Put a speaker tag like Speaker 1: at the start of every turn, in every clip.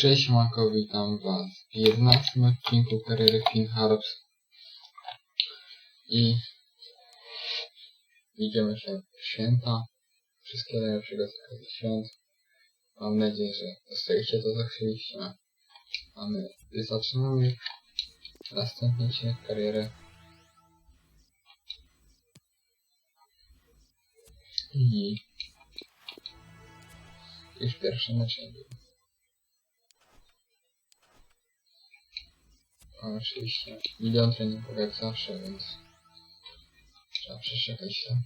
Speaker 1: Cześć Mako, witam was w 11 odcinku kariery Finn Harps i idziemy się w święta. Wszystkiego najlepszego z okazji świąt. Mam nadzieję, że dostajecie to, co chcieliście. A my zaczynamy następnie odcinek kariery. I już pierwszy mecz oczywiście milion treningów jak zawsze, więc trzeba przeszukać się.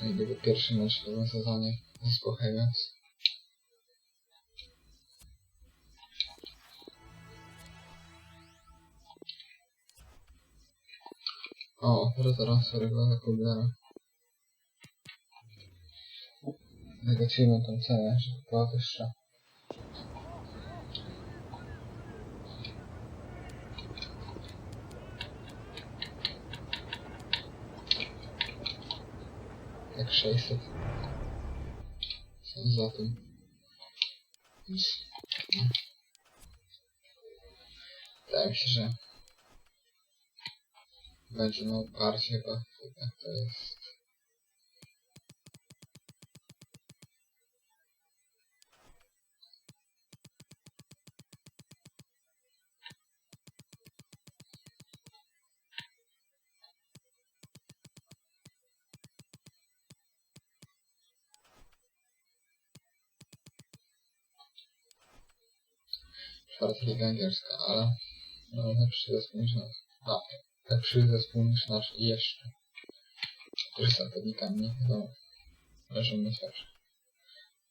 Speaker 1: No i gdyby pierwszy mecz w sezonie z Bohemians. O, operatora Sorego Kublera. Negocjujmy tą cenę, żeby była wyższa. Jak 600. Co za tym. Wydaje mi się, że będzie no bardziej chyba, chyba to jest czwarta liga angielska, ale no lepszy zespół niż nasz. A, lepszy zespół niż nasz jeszcze. Którzy są zawodnikami, no leżą myślę, że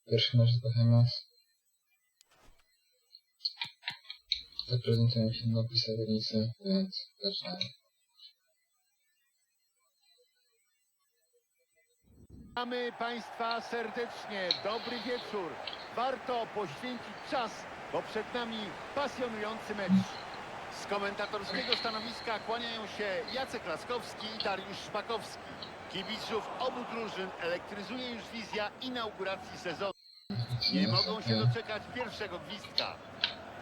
Speaker 1: pierwszy mecz z Bohemians zaprezentują się nowi zawodnicy, więc zaczynamy.
Speaker 2: Witamy Państwa serdecznie. Dobry wieczór. Warto poświęcić czas, bo przed nami pasjonujący mecz. Z komentatorskiego stanowiska kłaniają się Jacek Laskowski i Dariusz Szpakowski. Kibiców obu drużyn elektryzuje już wizja inauguracji sezonu. Nie mogą się doczekać pierwszego gwizdka.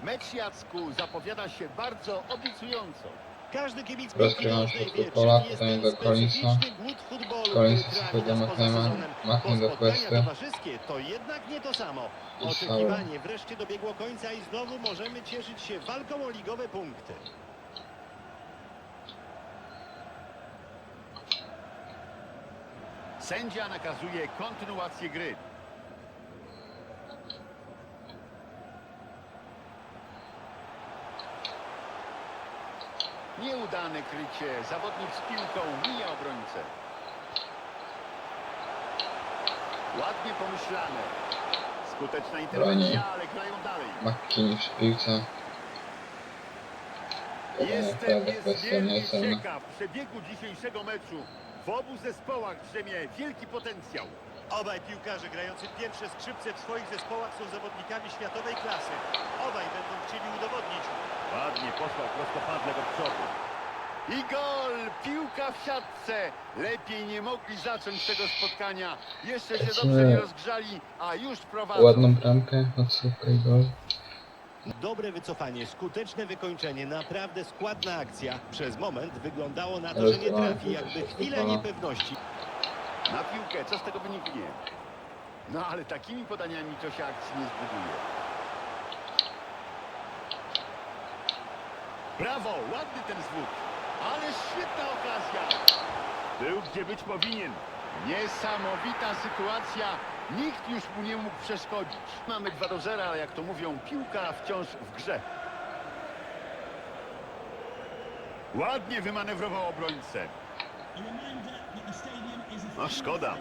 Speaker 2: Mecz Jacku zapowiada się bardzo obiecująco.
Speaker 3: Każdy kibic
Speaker 1: Rozgrywam się
Speaker 3: wie,
Speaker 1: Pola,
Speaker 3: ten
Speaker 1: do Collinsa.
Speaker 3: specyficzny głód futbolu,
Speaker 1: Collins
Speaker 3: który
Speaker 1: sobie
Speaker 3: trawi
Speaker 1: do
Speaker 3: nas poza
Speaker 1: McMahon,
Speaker 3: sezonem.
Speaker 1: McMahon do Questy.
Speaker 3: towarzyskie to jednak nie to samo. Oczekiwanie wreszcie dobiegło końca i znowu możemy cieszyć się walką o ligowe punkty.
Speaker 2: Sędzia nakazuje kontynuację gry. Nieudane krycie. Zawodnik z piłką mija obrońcę. Ładnie pomyślane. Skuteczna interwencja, ale grają dalej.
Speaker 1: McKinney przy piłce.
Speaker 2: Jestem
Speaker 1: kwestia
Speaker 2: niezmiernie ciekaw przebiegu dzisiejszego meczu. W obu zespołach drzemie wielki potencjał.
Speaker 3: Obaj piłkarze grający pierwsze skrzypce w swoich zespołach są zawodnikami światowej klasy. Obaj będą chcieli udowodnić,
Speaker 2: Ładnie posłał prostopadle do przodu. I gol! Piłka w siatce! Lepiej nie mogli zacząć tego spotkania. Jeszcze się dobrze nie rozgrzali, a już prowadzą.
Speaker 1: Ładną bramkę, odsłówka i gol.
Speaker 3: Dobre wycofanie, skuteczne wykończenie, naprawdę składna akcja. Przez moment wyglądało na to, że nie trafi, jakby chwila niepewności.
Speaker 2: Na piłkę, co z tego wyniknie? No ale takimi podaniami to się akcji nie zbuduje. Brawo, ładny ten zwód. Ale świetna okazja. Był gdzie być powinien. Niesamowita sytuacja. Nikt już mu nie mógł przeszkodzić. Mamy 2 do 0, ale jak to mówią, piłka wciąż w grze. Ładnie wymanewrował obrońcę. No szkoda.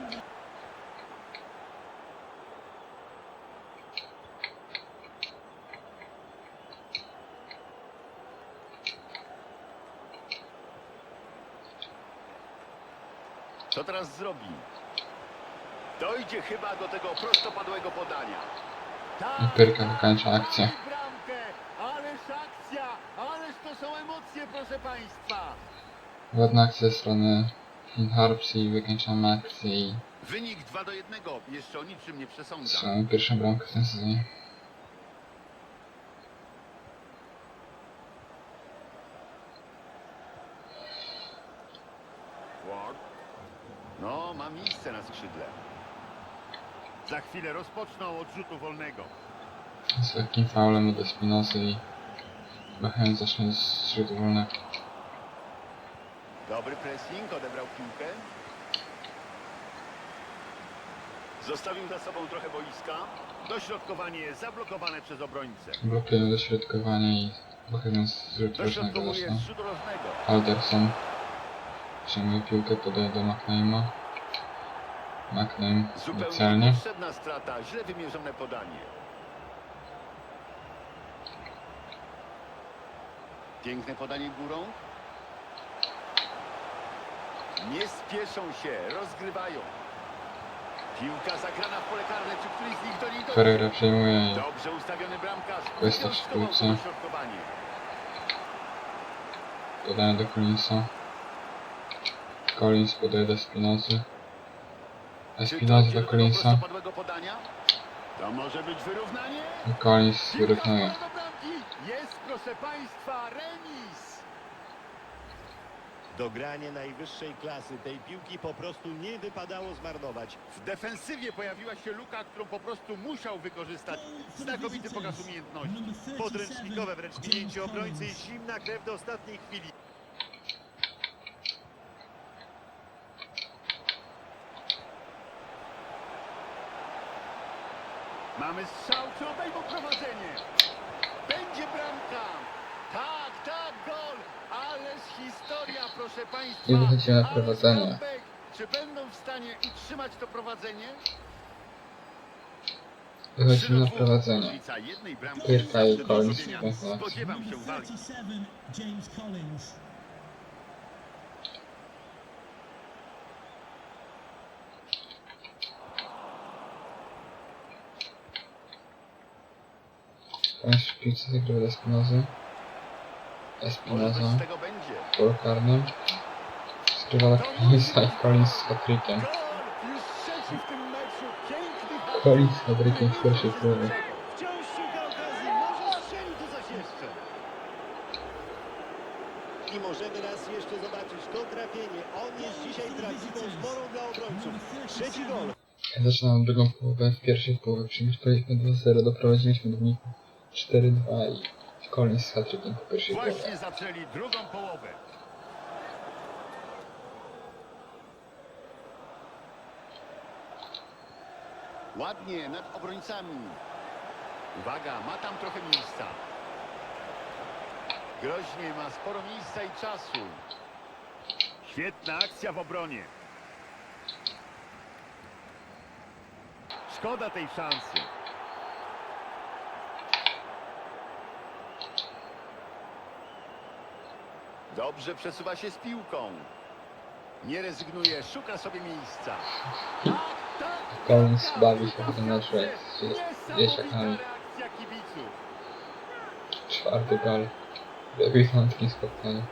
Speaker 2: Co teraz zrobi? Dojdzie chyba do tego prostopadłego podania. Tak,
Speaker 1: I Pyrka wykańcza akcję.
Speaker 2: bramkę, ależ akcja, ależ to są emocje, proszę Państwa.
Speaker 1: Ładna akcja ze strony Finn Harps i wykańczamy akcję i
Speaker 2: Wynik 2 do 1 jeszcze o niczym nie przesądza.
Speaker 1: Strzelamy pierwszą bramkę w tym sezonie.
Speaker 2: Ward. No, ma miejsce na skrzydle. Za chwilę rozpoczną od rzutu wolnego.
Speaker 1: Z lekkim faulem do Spinozy i Bechem zacznie z rzutu wolnego.
Speaker 2: Dobry pressing, odebrał piłkę. Zostawił za sobą trochę boiska. Dośrodkowanie zablokowane przez obrońcę.
Speaker 1: Blokujemy dośrodkowanie i Bechem z rzutu
Speaker 2: Dośrodkowuje
Speaker 1: zaczyna.
Speaker 2: rożnego.
Speaker 1: Alderson przyjmuje piłkę, podaje do McName'a. McName
Speaker 2: Zupełnie
Speaker 1: celnie.
Speaker 2: niepotrzebna strata, źle wymierzone podanie. Piękne podanie górą. Nie spieszą się, rozgrywają. Piłka zagrana w pole karne, czy któryś z nich do niej dotrze?
Speaker 1: Ferreira przejmuje i
Speaker 2: Dobrze ustawiony bramkarz.
Speaker 1: W
Speaker 2: wyjątkowo
Speaker 1: sztuce.
Speaker 2: dośrodkowanie.
Speaker 1: podaje do Collinsa. Collins podaje do Spinozy.
Speaker 2: Dojdzie
Speaker 1: do Collinsa.
Speaker 2: To może być wyrównanie?
Speaker 1: I Collins wyrównuje.
Speaker 2: Jest, proszę Państwa, remis.
Speaker 3: Dogranie najwyższej klasy tej piłki po prostu nie wypadało zmarnować.
Speaker 2: W defensywie pojawiła się luka, którą po prostu musiał wykorzystać. Znakomity pokaz umiejętności.
Speaker 3: Podręcznikowe wręcz minięcie obrońcy i zimna krew do ostatniej chwili.
Speaker 2: Mamy strzał, czy obejmą prowadzenie. Będzie bramka. Tak, tak, gol. Ależ historia, proszę Państwa.
Speaker 1: I wychodzimy na
Speaker 2: Ależ
Speaker 1: prowadzenie.
Speaker 2: comeback. Czy będą w stanie utrzymać to prowadzenie?
Speaker 1: Wychodzimy na
Speaker 2: 3 do 2.
Speaker 1: prowadzenie.
Speaker 2: Różnica jednej bramki
Speaker 1: Pierka i akcji.
Speaker 2: Spodziewam się walki.
Speaker 4: 37, James Collins.
Speaker 1: Zagrywa do Espinozy. Espinoza polu karnym. Skrywa do Collinsa i Collins z
Speaker 2: hat-trick.
Speaker 1: Collins z hat-trickiem w pierwszej połowie.
Speaker 3: I możemy raz jeszcze zobaczyć to trafienie. On jest dzisiaj prawdziwą dla obrońców. Trzeci gol.
Speaker 1: Zaczynamy drugą połowę. W pierwszej połowie przegraliśmy 2-0, doprowadziliśmy do wyniku 4-2 i Collins z hat-trickiem po pierwszej połowie.
Speaker 2: Właśnie zaczęli drugą połowę. Ładnie nad obrońcami. Uwaga, ma tam trochę miejsca. Groźnie ma sporo miejsca i czasu. Świetna akcja w obronie. Szkoda tej szansy. Dobrze przesuwa się z piłką. Nie rezygnuje, szuka sobie miejsca.
Speaker 1: Collins bawi się w tym meczu z dzieciakami. Czwarty gol. W ewidentnym spotkaniu.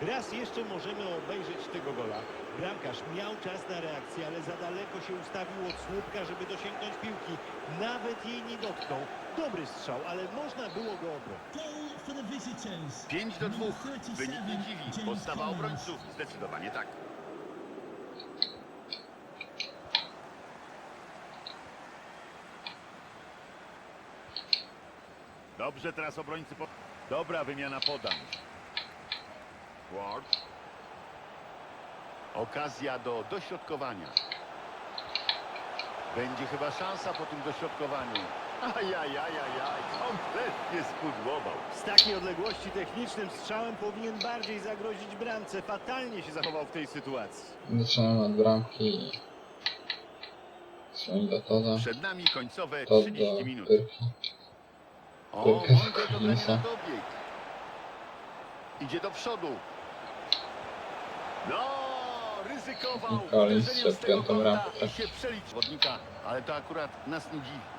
Speaker 3: Raz jeszcze możemy obejrzeć tego gola. Bramkarz miał czas na reakcję, ale za daleko się ustawił od słupka, żeby dosięgnąć piłki. Nawet jej nie dotknął. Dobry strzał, ale można było go obronić.
Speaker 4: Goal for the visitors.
Speaker 2: 5 do 2.
Speaker 4: Number 37,
Speaker 2: Wynik nie dziwi. Postawa obrońców zdecydowanie tak. Dobrze teraz obrońcy. Po... Dobra wymiana podań. Ward. Okazja do dośrodkowania. Będzie chyba szansa po tym dośrodkowaniu. Ajajajajaj, kompletnie skudłował.
Speaker 3: Z takiej odległości technicznym strzałem powinien bardziej zagrozić bramce. Fatalnie się zachował w tej sytuacji.
Speaker 1: Zaczynamy od bramki. Strzeli do Toda.
Speaker 2: Przed nami końcowe
Speaker 1: Tod
Speaker 2: 30
Speaker 1: do
Speaker 2: minut.
Speaker 1: Pyrki.
Speaker 2: O, na dobieg. Idzie do przodu. No, ryzykował.
Speaker 1: Collins
Speaker 2: uderzeniem z
Speaker 1: przed
Speaker 2: tego
Speaker 1: piątą
Speaker 2: kąta
Speaker 1: rampę,
Speaker 2: i
Speaker 1: tak.
Speaker 2: się wodnika, ale to akurat nas nie dziwi.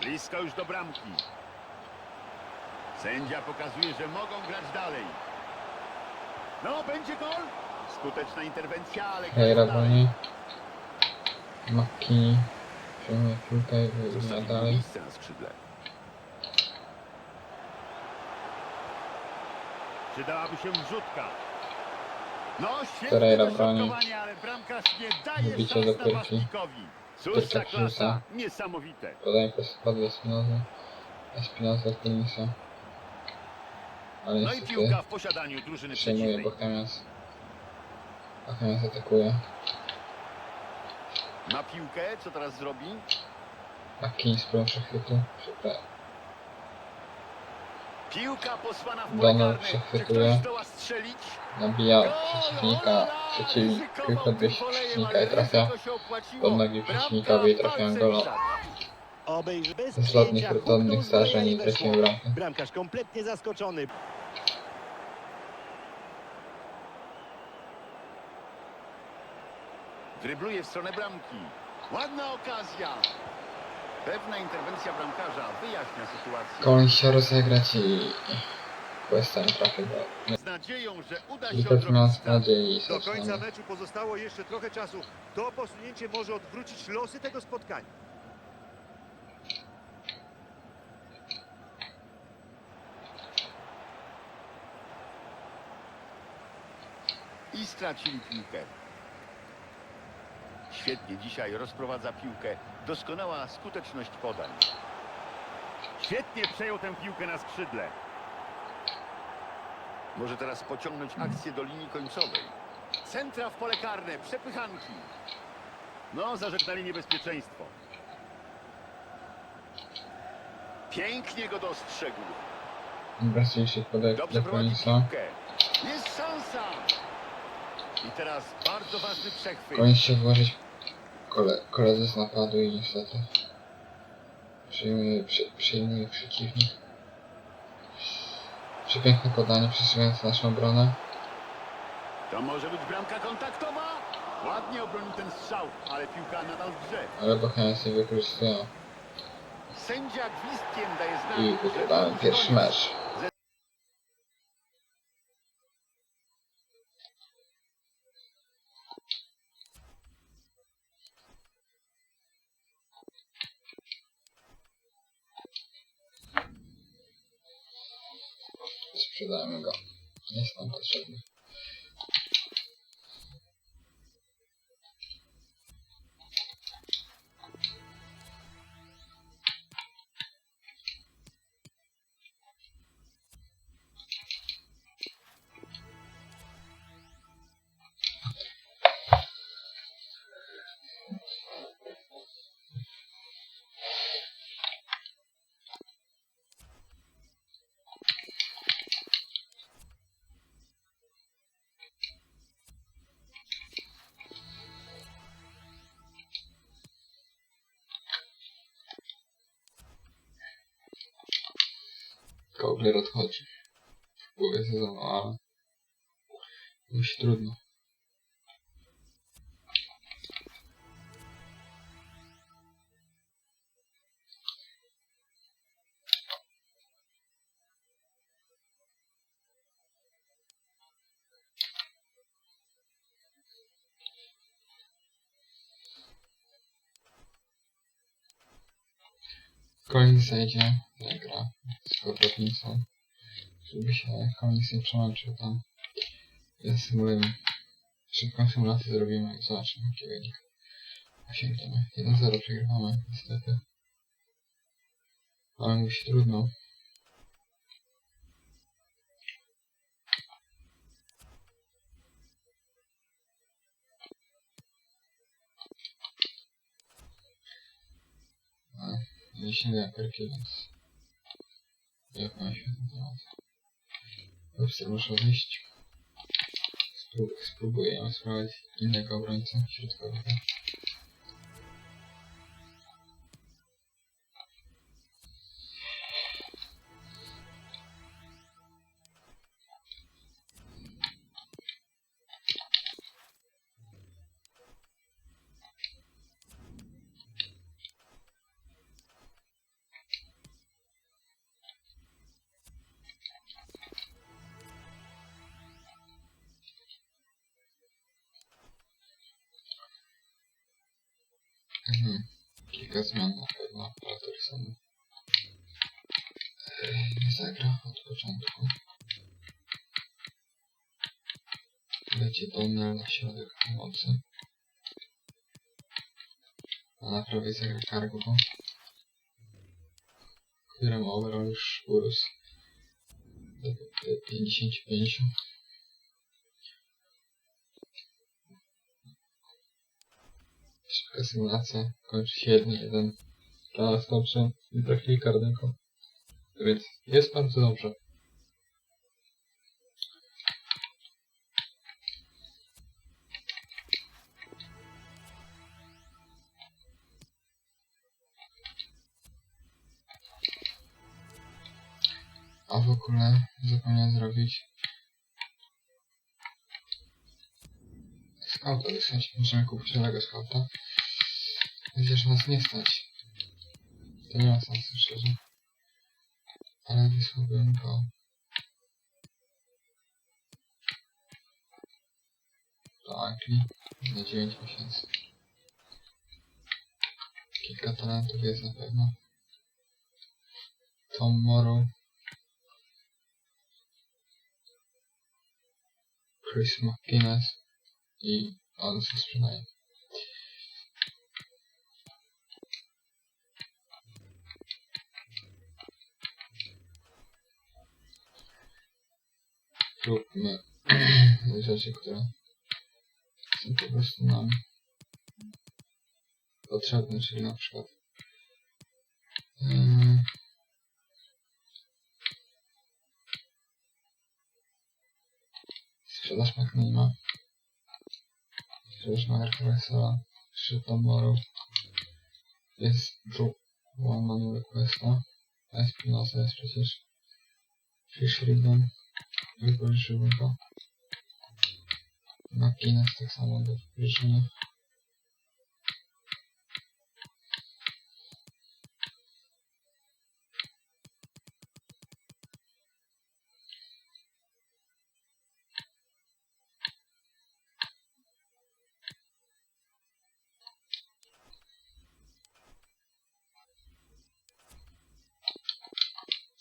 Speaker 2: Blisko już do bramki. Sędzia pokazuje, że mogą grać dalej. No, będzie gol. Skuteczna interwencja, ale
Speaker 1: Hejra broni. Makini przejmuje piłkę i
Speaker 2: Zostawili
Speaker 1: dalej.
Speaker 2: miejsce na skrzydle. Przydałaby się wrzutka. No, świetne
Speaker 1: Pereira broni.
Speaker 2: dośrodkowanie, ale bramkarz nie daje szans
Speaker 1: do piłki.
Speaker 2: napastnikowi. Cóż za klasa, niesamowite.
Speaker 1: Podaje prosto do Espinoza. Espinoza z Denisa. Ale
Speaker 2: No i
Speaker 1: niestety
Speaker 2: piłka w posiadaniu drużyny
Speaker 1: przejmuje
Speaker 2: przeciwnej.
Speaker 1: Bohemians. Bohemians atakuje.
Speaker 2: Ma piłkę, co teraz zrobi?
Speaker 1: Z próbą przechwytu. Przepra-
Speaker 2: Piłka posłana w
Speaker 1: Donald przechwytuje. Nabija przeciwnika, przeciwnika
Speaker 2: ale
Speaker 1: i trafia pod nogi przeciwnikowi i trafiają gola.
Speaker 3: Bez
Speaker 1: żadnych
Speaker 3: z
Speaker 1: zdarzeń i trafimy bramkę.
Speaker 3: Bramkarz kompletnie zaskoczony.
Speaker 2: Drybluje w stronę bramki. Ładna okazja. Pewna interwencja bramkarza wyjaśnia sytuację.
Speaker 1: Się rozegrać i Questa nie trafi go.
Speaker 2: Z nadzieją, że uda się
Speaker 1: Wilker miał
Speaker 2: odrobić strat.
Speaker 1: nadziei i
Speaker 5: Do końca
Speaker 1: zaczynamy.
Speaker 5: meczu pozostało jeszcze trochę czasu. To posunięcie może odwrócić losy tego spotkania.
Speaker 2: I stracili piłkę. Świetnie dzisiaj rozprowadza piłkę. Doskonała skuteczność podań. Świetnie przejął tę piłkę na skrzydle. Może teraz pociągnąć akcję do linii końcowej. Centra w pole karne, przepychanki. No, zażegnali niebezpieczeństwo. Pięknie go dostrzegł.
Speaker 1: Brazylczyk podaje
Speaker 2: Dobrze
Speaker 1: do
Speaker 2: piłkę. Jest szansa. I teraz bardzo ważny przechwyt.
Speaker 1: Collins się włożyć kole, koledzy z napadu i niestety przyjmuje, przy, przyjmuje przeciwnik. Przepiękne podanie przesuwające naszą obronę.
Speaker 2: To może być bramka kontaktowa. Ładnie obronił ten strzał, ale piłka nadal w grze.
Speaker 1: Ale Bohemians nie wykorzystują.
Speaker 2: Sędzia gwizdkiem daje znak,
Speaker 1: I
Speaker 2: już
Speaker 1: pierwszy mecz. Kogler odchodzi. W połowie sezonu, ale musi trudno. Collins zejdzie, zagra z Robinson, żeby się Collins nie przemęczył tam. Zasymulujemy. Szybką symulację zrobimy i zobaczymy jaki wynik osiągniemy. 1-0 przegrywamy, niestety. Ale musi trudno. Отлично, да, я Я пофиг делать. Быстро вышел вещичку. Спробуем справить не на кабранце, через кого-то. Środkowego. kilka zmian na pewno, ale to samo. Nie zagra od początku. Leci Donnell na środek pomocy. A na prawej zagra Cargo. Którym overall już urósł do 55. Symulacja. Kończy się 1-1. Dla nas dobrze. I trafili karnego. Więc jest bardzo dobrze. A w ogóle zapomniałem zrobić skauta wysłać. Możemy kupić nowego skauta. Że nas nie stać. To nie ma sensu szczerze. Ale wysłałbym go do Anglii na 9 miesięcy. Kilka talentów jest na pewno. Tom Morrow. Chris McGuinness i on się Róbmy rzeczy, które są po prostu nam potrzebne, czyli na przykład yy, sprzedaż McNeema, sprzedaż Wessela, Szybko Moru, jest Drew One Manuel Questa, a Espinosa jest przecież Fish Ribbon, wypożyczyłbym go. McGuinness tak samo do wypożyczenia.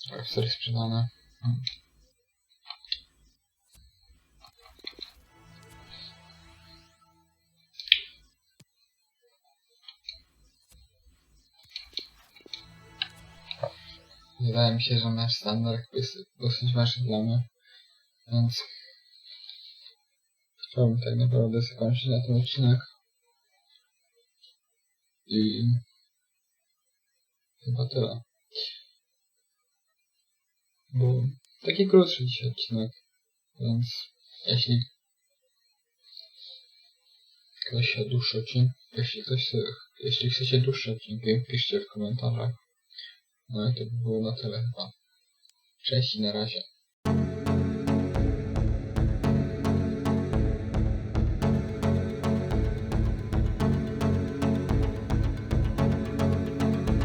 Speaker 1: Webster sprzedane. Hmm. Wydaje mi się, że nasz standard jest dosyć ważny dla mnie, więc chciałbym tak naprawdę zakończyć na ten odcinek. I chyba tyle. Bo taki krótszy dzisiaj odcinek, więc jeśli ktoś się dłuższy odcinek, jeśli ktoś jeśli chcecie dłuższe odcinki, piszcie w komentarzach. No i to by było na tyle chyba. Cześć i na razie.